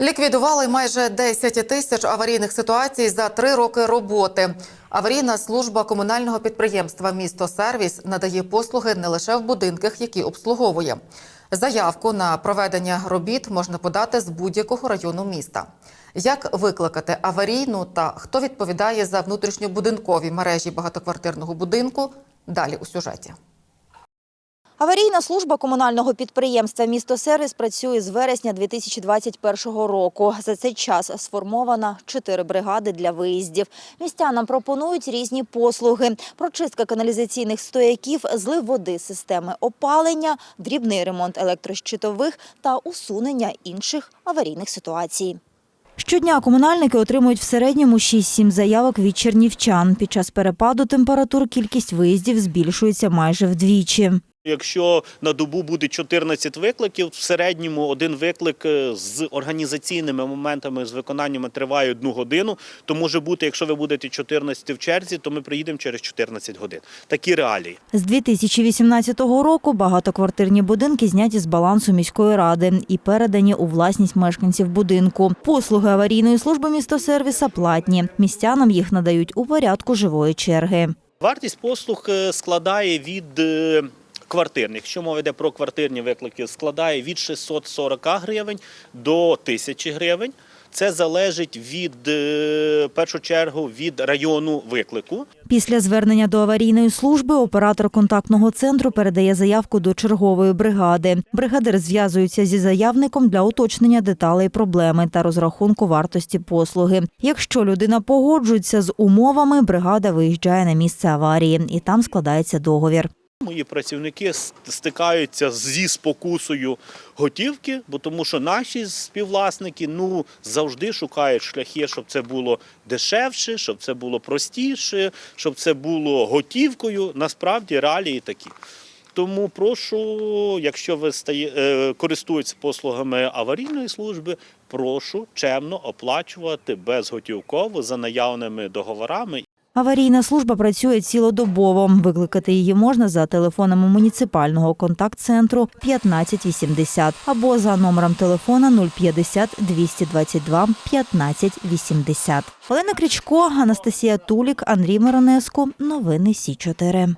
Ліквідували майже 10 тисяч аварійних ситуацій за три роки роботи. Аварійна служба комунального підприємства Місто Сервіс надає послуги не лише в будинках, які обслуговує. Заявку на проведення робіт можна подати з будь-якого району міста. Як викликати аварійну та хто відповідає за внутрішньобудинкові мережі багатоквартирного будинку? Далі у сюжеті. Аварійна служба комунального підприємства «Місто Сервіс» працює з вересня 2021 року. За цей час сформовано чотири бригади для виїздів. Містянам пропонують різні послуги: прочистка каналізаційних стояків, злив води системи опалення, дрібний ремонт електрощитових та усунення інших аварійних ситуацій. Щодня комунальники отримують в середньому 6-7 заявок від чернівчан. Під час перепаду температур кількість виїздів збільшується майже вдвічі. Якщо на добу буде 14 викликів, в середньому один виклик е, з організаційними моментами з виконаннями триває одну годину. То може бути, якщо ви будете 14 в черзі, то ми приїдемо через 14 годин. Такі реалії. З 2018 року багатоквартирні будинки зняті з балансу міської ради і передані у власність мешканців будинку. Послуги аварійної служби містосервіса платні. Містянам їх надають у порядку живої черги. Вартість послуг е, складає від е, квартирних, якщо мова йде про квартирні виклики, складає від 640 гривень до 1000 гривень. Це залежить від е, першу чергу від району виклику. Після звернення до аварійної служби оператор контактного центру передає заявку до чергової бригади. Бригадир зв'язується зі заявником для уточнення деталей проблеми та розрахунку вартості послуги. Якщо людина погоджується з умовами, бригада виїжджає на місце аварії і там складається договір. Мої працівники стикаються зі спокусою готівки, бо тому що наші співвласники ну завжди шукають шляхи, щоб це було дешевше, щоб це було простіше, щоб це було готівкою. Насправді реалії такі. Тому прошу, якщо ви стає, е, користуєтеся послугами аварійної служби, прошу чемно оплачувати безготівково за наявними договорами Аварійна служба працює цілодобово. Викликати її можна за телефонами муніципального контакт-центру 1580 або за номером телефона 050 222 1580. Олена Крічко, Анастасія Тулік, Андрій Миронеско. Новини Сі 4